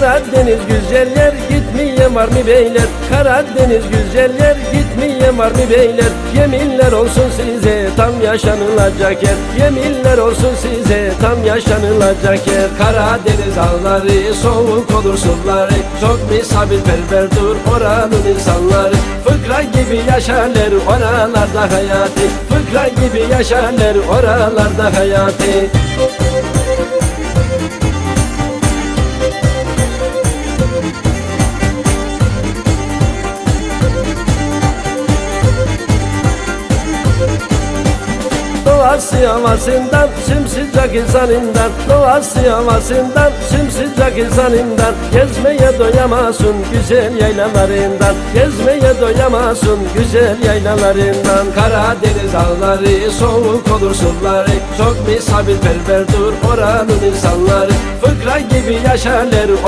Karadeniz güzel yer gitmeyen var mı beyler? Karadeniz güzel yer gitmeyen var mı beyler? Yeminler olsun size tam yaşanılacak yer. Yeminler olsun size tam yaşanılacak yer. Karadeniz dağları soğuk olur suları Çok misafirperverdir oranın insanları. Fıkra gibi yaşarlar oralarda hayatı. Fıkra gibi yaşarlar oralarda hayatı Doğası havasından sımsıcak insanından. Doğası havasından sımsıcak insanından. Gezmeye doyamazsın güzel yaylalarından. Gezmeye doyamazsın güzel yaylalarından. Karadeniz dağları soğuk olur suları. Çok misafirperverdir oranın insanları. Fıkra gibi yaşarlar